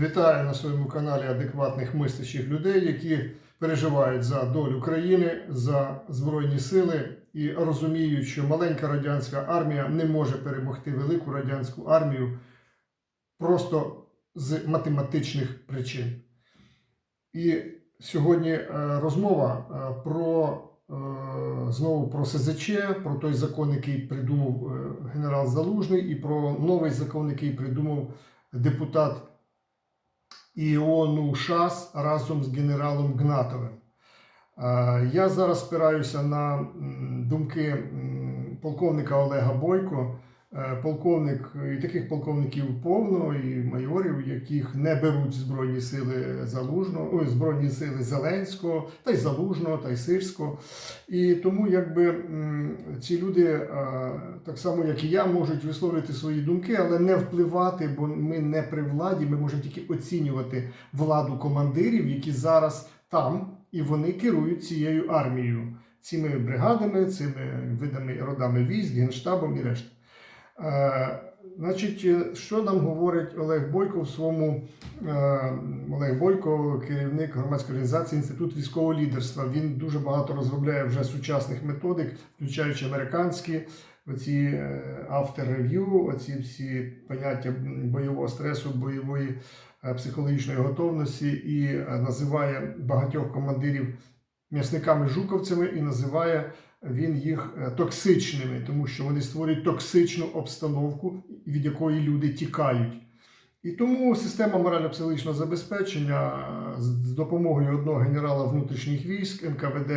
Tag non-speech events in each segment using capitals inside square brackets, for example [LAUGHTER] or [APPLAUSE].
Вітаю на своєму каналі адекватних мислячих людей, які переживають за долю країни, за збройні сили і розуміють, що маленька радянська армія не може перемогти велику радянську армію просто з математичних причин. І сьогодні е, розмова е, про е, знову про СЗЧ, про той закон, який придумав генерал Залужний, і про новий закон, який придумав депутат Іону ШАС разом з генералом Гнатовим. Е, Я зараз спираюся на думки полковника Олега Бойко. Е, Полковник і таких полковників повно, і майорів, яких не беруть Збройні сили Залужного, ой, Збройні сили Зеленського, та й Залужного, та й Сирського. І тому, якби ці люди, е, так само як і я, можуть висловлювати свої думки, але не впливати, бо ми не при владі, ми можемо тільки оцінювати владу командирів, які зараз там, і вони керують цією армією, цими бригадами, цими видами родами військ, генштабом і решта. Е, Значить, е, що нам говорить Олег Бойко в своєму е, Олег Бойко, керівник громадської організації Інститут військового лідерства. Він дуже багато розробляє вже сучасних методик, включаючи американські, оці автор-рев'ю, оці всі поняття бойового стресу, бойової психологічної готовності, і називає багатьох командирів м'ясниками-жуковцями і називає він їх е, токсичними, тому що вони створюють токсичну обстановку, від якої люди тікають. І тому система морально-психологічного забезпечення е, з допомогою одного генерала внутрішніх військ НКВД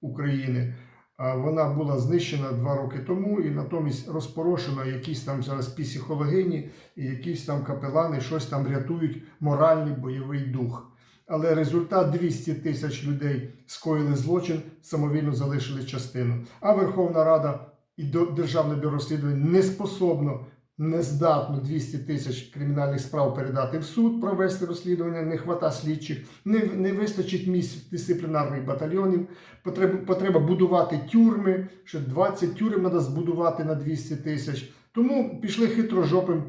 України. е, Вона була знищена два роки тому і натомість розпорошена якісь там зараз психологині і якісь там капелани щось там рятують моральний бойовий дух. Але результат 200 тисяч людей скоїли злочин, самовільно залишили частину. А Верховна Рада і Державне бюро розслідувань не способно, не здатно 200 тисяч кримінальних справ передати в суд, провести розслідування, не хвата слідчих, не, не вистачить місць дисциплінарних батальйонів. Потреба, потреба будувати тюрми, ще 20 тюрем треба збудувати на 200 тисяч. Тому пішли хитрожопим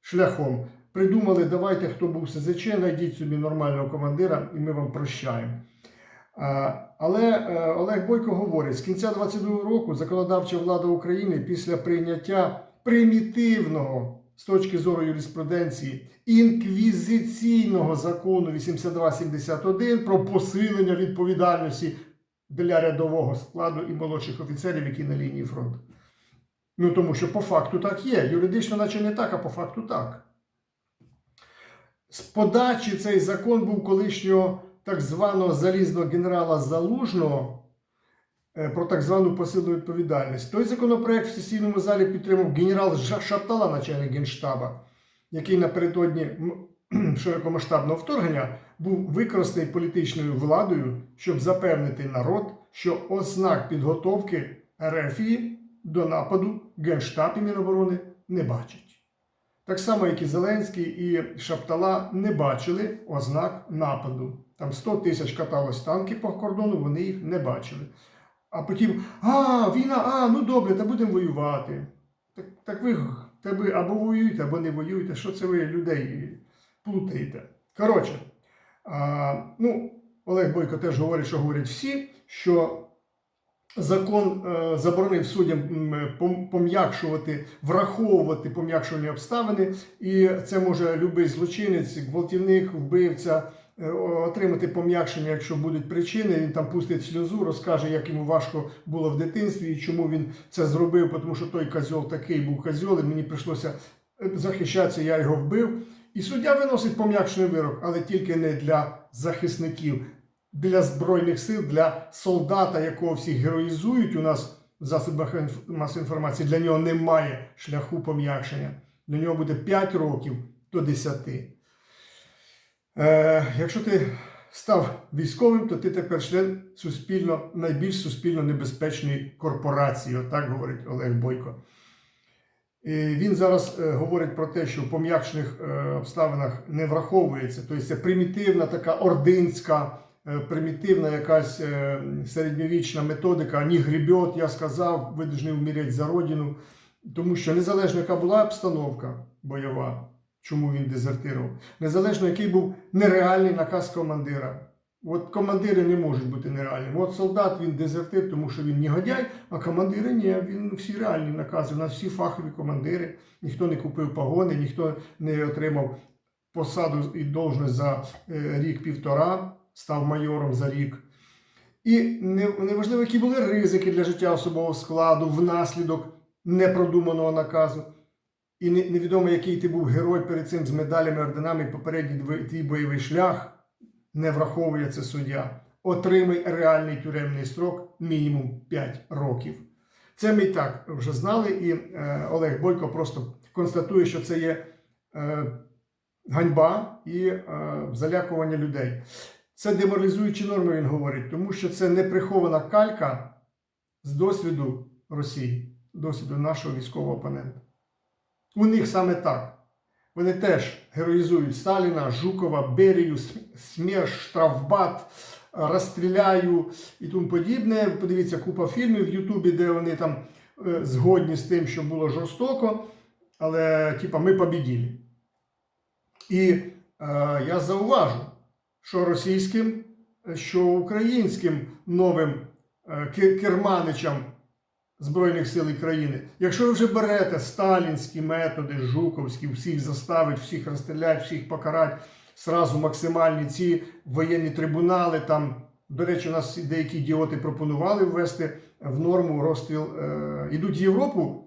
шляхом. Придумали, давайте, хто був СЗЧ, знайдіть собі нормального командира, і ми вам прощаємо. Але е, Олег Бойко говорить, з кінця 22 року законодавча влада України після прийняття примітивного з точки зору юриспруденції інквізиційного закону 8271 про посилення відповідальності для рядового складу і молодших офіцерів, які на лінії фронту. Ну тому що по факту так є. Юридично, наче не так, а по факту так. З подачі цей закон був колишнього так званого залізного генерала Залужного е, про так звану посилену відповідальність. Той законопроект в сесійному залі підтримав генерал Шаптала, начальник генштаба, який напередодні широкомасштабного вторгнення був використаний політичною владою, щоб запевнити народ, що ознак підготовки РФІ до нападу Генштаб і Міноборони не бачить. Так само, як і Зеленський і Шаптала не бачили ознак нападу. Там 100 тисяч каталось танки по кордону, вони їх не бачили. А потім, а, війна, а, ну добре, та будемо воювати. Так, так ви, ви або воюєте, або не воюєте. Що це ви людей плутаєте? Коротше, а, ну, Олег Бойко теж говорить, що говорять всі, що закон е, заборонив суддям пом'якшувати, враховувати пом'якшувані обставини, і це може любий злочинець, гвалтівник, вбивця е, отримати пом'якшення, якщо будуть причини. Він там пустить сльозу, розкаже, як йому важко було в дитинстві і чому він це зробив, тому що той козьол такий був козьол, і мені прийшлося е, захищатися, я його вбив. І суддя виносить пом'якшений вирок, але тільки не для захисників, для збройних сил, для солдата, якого всі героїзують у нас в засобах масової інформації. Для нього немає шляху пом'якшення. Для нього буде 5 років до 10. Е, якщо ти став військовим, то ти тепер член суспільно, найбільш суспільно небезпечної корпорації, отак говорить Олег Бойко. І він зараз е, говорить про те, що в пом'якшених е, обставинах не враховується. Тобто це примітивна така ординська, примітивна якась е, середньовічна методика. Ні гребет, я сказав, ви повинні вміряти за родину. Тому що незалежно, яка була обстановка бойова, чому він дезертирував. Незалежно, який був нереальний наказ командира. От командири не можуть бути нереальними. От солдат він дезертир, тому що він негодяй, а командири ні, він всі реальні накази. У нас всі фахові командири, ніхто не купив погони, ніхто не отримав посаду і должність за е, рік-півтора, став майором за рік. І неважливо, які були ризики для життя особового складу внаслідок непродуманого наказу. І невідомо, який ти був герой перед цим з медалями, орденами, попередній твій бойовий шлях, не враховує це суддя. Отримай реальний тюремний строк мінімум 5 років. Це ми і так вже знали, і е, Олег Бойко просто констатує, що це є е, ганьба і е, залякування людей. Це деморалізуючі норми, він говорить, тому що це неприхована калька з досвіду Росії, досвіду нашого військового опонента. У них саме так. Вони теж героїзують Сталіна, Жукова, Берію, Смерш, Штрафбат, Розстріляю і тому подібне. Подивіться, купа фільмів в Ютубі, де вони там е, згодні з тим, що було жорстоко, але типа ми побіділи. І е, я зауважу, що російським, що українським новим е, керманичам Збройних сил України. Якщо ви вже берете сталінські методи, жуковські, всіх заставить, всіх розстрілять, всіх покарать, сразу максимальні ці воєнні трибунали, там, до речі, у нас деякі ідіоти пропонували ввести в норму розстріл. Е, ідуть в Європу,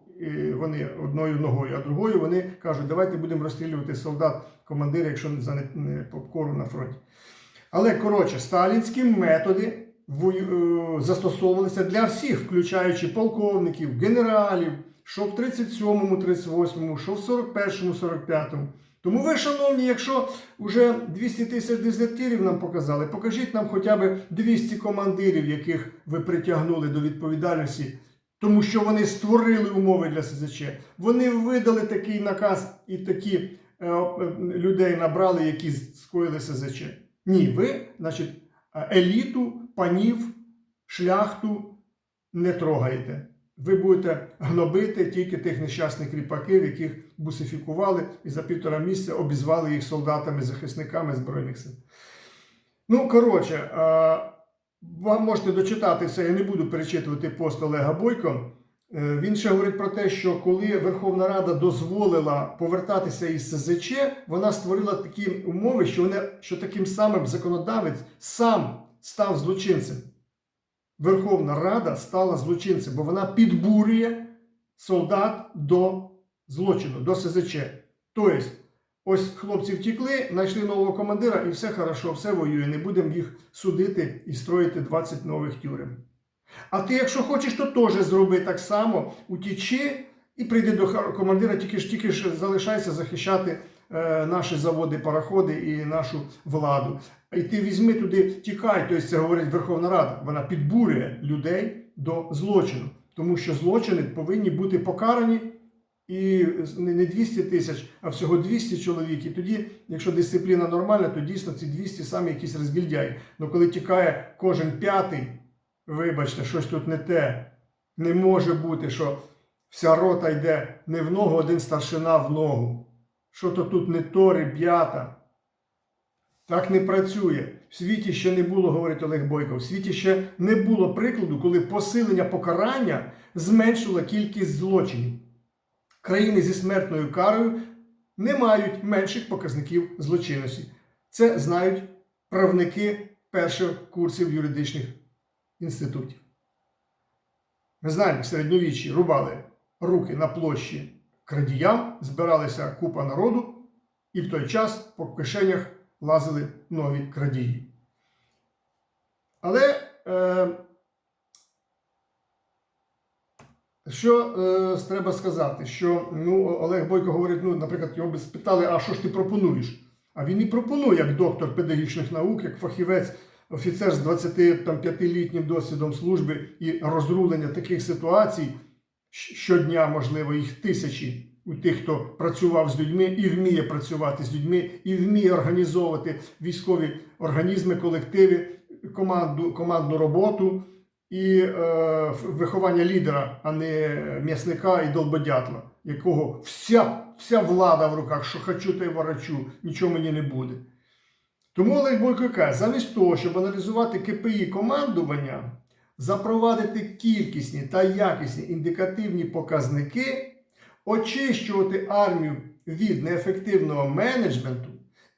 вони одною ногою, а другою вони кажуть, давайте будемо розстрілювати солдат, командира, якщо за не на фронті. Але коротше, сталінські методи е, застосовувалися для всіх, включаючи полковників, генералів, що в 37-му, 38-му, що в 41-му, 45-му. Тому ви, шановні, якщо вже 200 тисяч дезертирів нам показали, покажіть нам хоча б 200 командирів, яких ви притягнули до відповідальності, тому що вони створили умови для СЗЧ. Вони видали такий наказ і такі е, е, людей набрали, які скоїли СЗЧ. Ні, ви, значить, еліту, панів, шляхту не трогаєте. Ви будете гнобити тільки тих нещасних кріпаків, яких бусифікували і за півтора місяця обізвали їх солдатами-захисниками Збройних сил. Ну, коротше, е, вам можете дочитати це, я не буду перечитувати пост Олега Бойко. Е, Він ще говорить про те, що коли Верховна Рада дозволила повертатися із СЗЧ, вона створила такі умови, що, вони, що таким самим законодавець сам став злочинцем. Верховна Рада стала злочинцем, бо вона підбурює солдат до злочину, до СЗЧ. Тобто, ось хлопці втікли, знайшли нового командира, і все хорошо, все воює. Не будемо їх судити і строїти 20 нових тюрем. А ти, якщо хочеш, то теж зроби так само, утічи і прийди до командира, тільки ж тільки ж залишайся захищати е, наші заводи, пароходи і нашу владу. І ти візьми туди, тікай, тобто це говорить Верховна Рада. Вона підбурює людей до злочину, тому що злочини повинні бути покарані. І не не 200 тисяч, а всього 200 чоловік. І тоді, якщо дисципліна нормальна, то дійсно ці 200 самі якісь розгільдяї. Ну коли тікає кожен п'ятий, вибачте, щось тут не те. Не може бути, що вся рота йде не в ногу, один старшина в ногу. Що то тут не то, ребята. Так не працює. В світі ще не було, говорить Олег Бойко, в світі ще не було прикладу, коли посилення покарання зменшило кількість злочинів. Країни зі смертною карою не мають менших показників злочинності. Це знають правники перших курсів юридичних інститутів. Ми знаємо, в середньовіччі рубали руки на площі крадіям, збиралися купа народу, і в той час по кишенях лазили нові крадії. Але е, що е, треба сказати, що ну, Олег Бойко говорить, ну, наприклад, його би спитали, а що ж ти пропонуєш? А він і пропонує як доктор педагогічних наук, як фахівець, офіцер з 25-літнім досвідом служби і розрулення таких ситуацій щодня, можливо, їх тисячі у тих, хто працював з людьми і вміє працювати з людьми, і вміє організовувати військові організми, колективи, команду, командну роботу і е, виховання лідера, а не м'ясника і долбодятла, якого вся, вся влада в руках, що хочу, то й ворочу, нічого мені не буде. Тому Олег Бойко каже, замість того, щоб аналізувати КПІ командування, запровадити кількісні та якісні індикативні показники, очищувати армію від неефективного менеджменту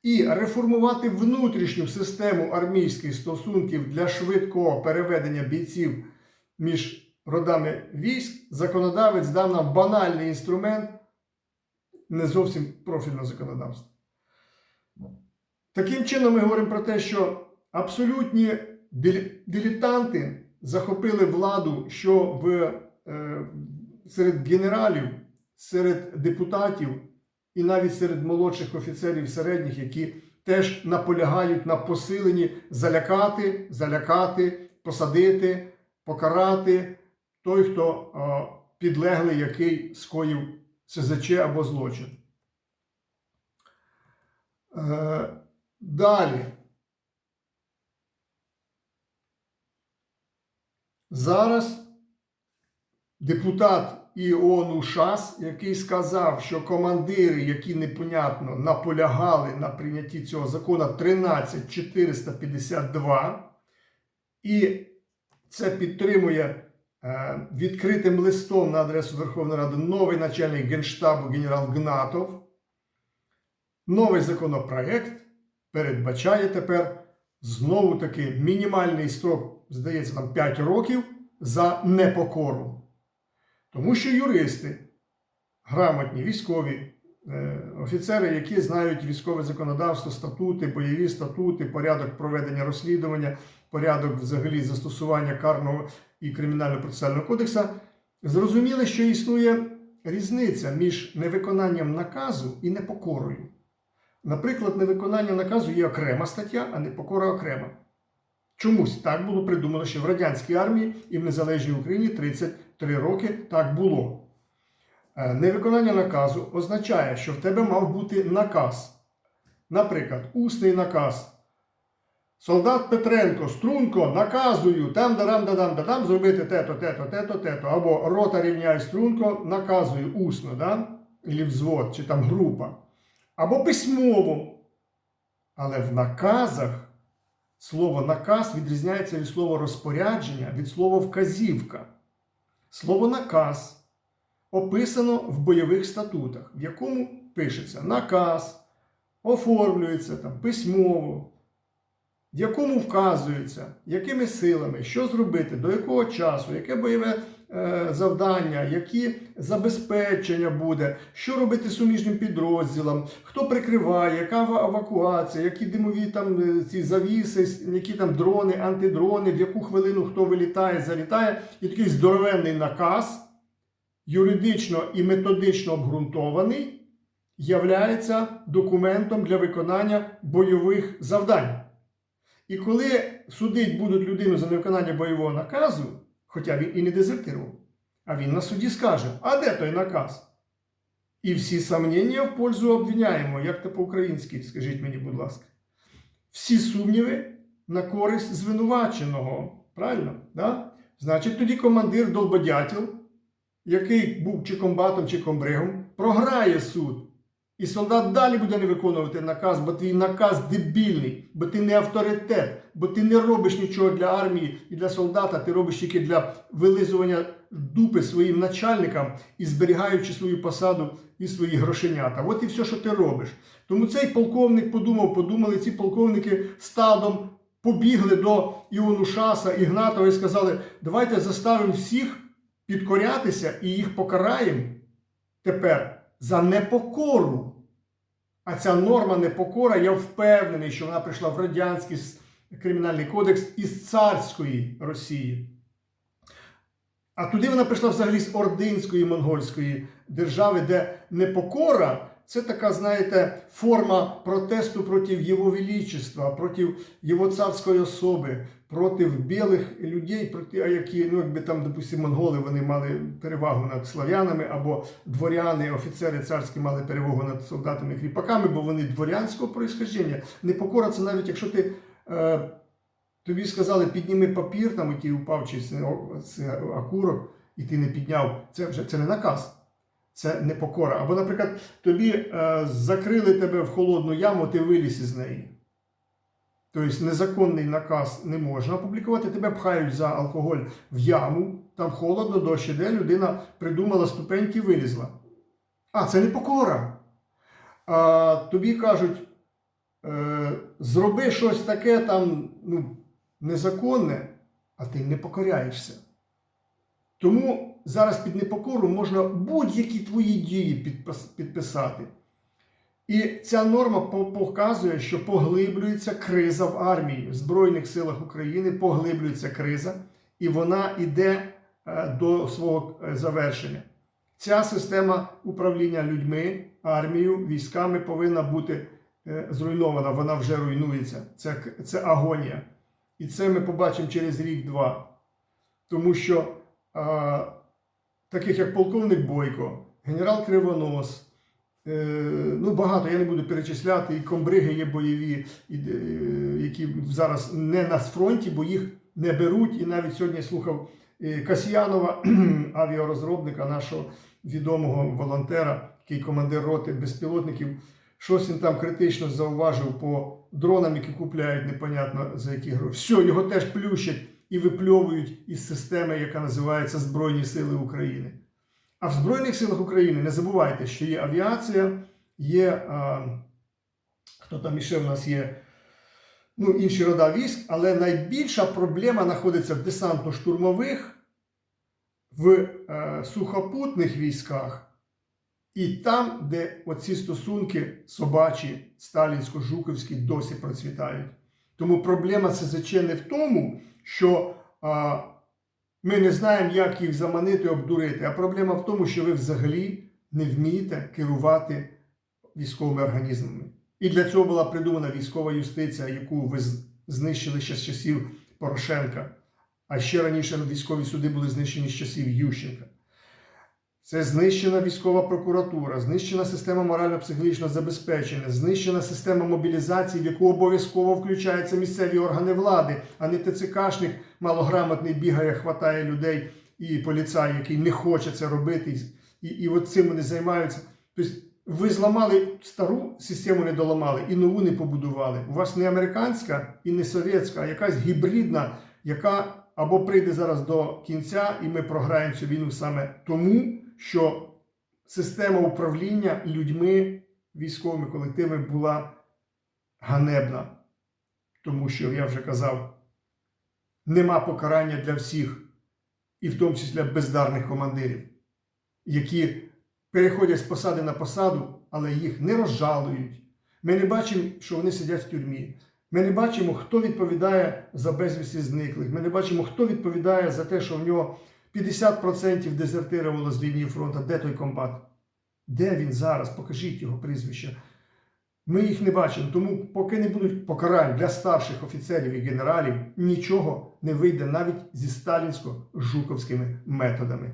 і реформувати внутрішню систему армійських стосунків для швидкого переведення бійців між родами військ, законодавець дав нам банальний інструмент не зовсім профільного законодавства. Таким чином, ми говоримо про те, що абсолютні дилетанти захопили владу, що в, е, серед генералів, серед депутатів і навіть серед молодших офіцерів середніх, які теж наполягають на посиленні залякати, залякати, посадити, покарати той, хто підлеглий, який скоїв СЗЧ або злочин. Е, Далі. Зараз депутат ІОНу ШАС, який сказав, що командири, які непонятно наполягали на прийнятті цього закону 13452, і це підтримує е, відкритим листом на адресу Верховної Ради новий начальник Генштабу генерал Гнатов. Новий законопроект передбачає тепер знову таки мінімальний строк, здається, там 5 років за непокору. Тому що юристи, грамотні, військові, е, офіцери, які знають військове законодавство, статути, бойові статути, порядок проведення розслідування, порядок взагалі застосування карного і кримінально-процесуального кодексу, зрозуміли, що існує різниця між невиконанням наказу і непокорою. Наприклад, невиконання наказу є окрема стаття, а непокора окрема. Чомусь так було придумано ще в радянській армії і в незалежній Україні 33 роки так було. Е, Невиконання наказу означає, що в тебе мав бути наказ. Наприклад, усний наказ. Солдат Петренко, струнко, наказую, там дарам дадам дадам зробити тето, тето, тето, тето. Або рота рівняй струнко, наказую усно, да? Ілі взвод, чи там група. Або письмово. Але в наказах слово наказ відрізняється від слова розпорядження, від слова вказівка. Слово наказ описано в бойових статутах, в якому пишеться наказ, оформлюється там письмово, в якому вказується, якими силами, що зробити, до якого часу, яке бойове завдання, які забезпечення буде, що робити суміжним підрозділам, хто прикриває, яка евакуація, які димові там е, ці завіси, які там дрони, антидрони, в яку хвилину хто вилітає, залітає, і такий здоровенний наказ, юридично і методично обґрунтований, являється документом для виконання бойових завдань. І коли судить будуть людину за невиконання бойового наказу, хоча він і не дезертирував, а він на суді скаже: а де той наказ? І всі сомнення в пользу обвиняємо, як то по-українськи, скажіть мені, будь ласка. Всі сумніви на користь звинуваченого. Правильно? Да? Значить, тоді командир долбодятел, який був чи комбатом, чи комбригом, програє суд. І солдат далі буде не виконувати наказ, бо твій наказ дебільний, бо ти не авторитет, бо ти не робиш нічого для армії і для солдата, ти робиш тільки для вилизування дупи своїм начальникам і зберігаючи свою посаду і свої грошенята. От і все, що ти робиш. Тому цей полковник подумав, подумали, ці полковники стадом побігли до Іону Шаса, Ігнатова і сказали: давайте заставимо всіх підкорятися і їх покараємо тепер за непокору. А ця норма непокора, я впевнений, що вона прийшла в Радянський кримінальний кодекс із царської Росії. А туди вона прийшла взагалі з ординської монгольської держави, де непокора це така, знаєте, форма протесту проти Його Величества, проти Його царської особи, проти білих людей, проти, які, ну, якби там, допустимо, монголи вони мали перевагу над слав'янами, або дворяни, офіцери царські мали перевагу над солдатами кріпаками, бо вони дворянського происхождення. Непокора це навіть якщо ти. Е, Тобі сказали, підніми папір, там який упав, чи окурок, і ти не підняв. Це вже це не наказ, це не покора. Або, наприклад, тобі е, закрили тебе в холодну яму, ти виліз із неї. Тобто незаконний наказ не можна опублікувати, тебе пхають за алкоголь в яму, там холодно, дощ іде, людина придумала ступеньки, і вилізла. А, це не покора. А тобі кажуть, е, зроби щось таке там ну, незаконне, а ти не покоряєшся. Тому зараз під непокору можна будь-які твої дії підпис- підписати. І ця норма показує, що поглиблюється криза в армії, в Збройних силах України поглиблюється криза, і вона йде е, до свого е, завершення. Ця система управління людьми, армією, військами повинна бути е, зруйнована. Вона вже руйнується. Це, це агонія. І це ми побачимо через рік-два. Тому що таких як полковник Бойко, генерал Кривонос, е, ну багато я не буду перечисляти, і комбриги є бойові, е, які зараз не на фронті, бо їх не беруть. І навіть сьогодні я слухав е, Касьянова, [CLEARS THROAT] авіарозробника, нашого відомого волонтера, який командир роти безпілотників. Щось він там критично зауважив по дронам, які купляють непонятно за які гроші. Все, його теж плющать і випльовують із системи, яка називається Збройні Сили України. А в Збройних силах України не забувайте, що є авіація, є а, хто там іще в нас є, ну, інші рода військ, але найбільша проблема знаходиться в десантно-штурмових, в е, сухопутних військах. І там, де оці стосунки собачі, сталінсько-жуковські досі процвітають. Тому проблема СЗЧ не в тому, що а, ми не знаємо, як їх заманити, обдурити, а проблема в тому, що ви взагалі не вмієте керувати військовими організмами. І для цього була придумана військова юстиція, яку ви знищили ще з часів Порошенка. А ще раніше військові суди були знищені з часів Ющенка. Це знищена військова прокуратура, знищена система морально-психологічного забезпечення, знищена система мобілізації, в яку обов'язково включаються місцеві органи влади, а не ТЦКшник малограмотний бігає, хватає людей і поліцай, який не хоче це робити, і, і от цим вони займаються. Тобто ви зламали стару систему, не доламали і нову не побудували. У вас не американська і не совєтська, а якась гібридна, яка або прийде зараз до кінця, і ми програємо цю війну саме тому, що система управління людьми, військовими колективами була ганебна. Тому що, я вже казав, нема покарання для всіх, і в тому числі бездарних командирів, які переходять з посади на посаду, але їх не розжалують. Ми не бачимо, що вони сидять в тюрмі. Ми не бачимо, хто відповідає за безвісті зниклих. Ми не бачимо, хто відповідає за те, що в нього 50% дезертирувало з лінії фронту. Де той комбат? Де він зараз? Покажіть його прізвище. Ми їх не бачимо. Тому, поки не будуть покарань для старших офіцерів і генералів, нічого не вийде навіть зі сталінсько-жуковськими методами.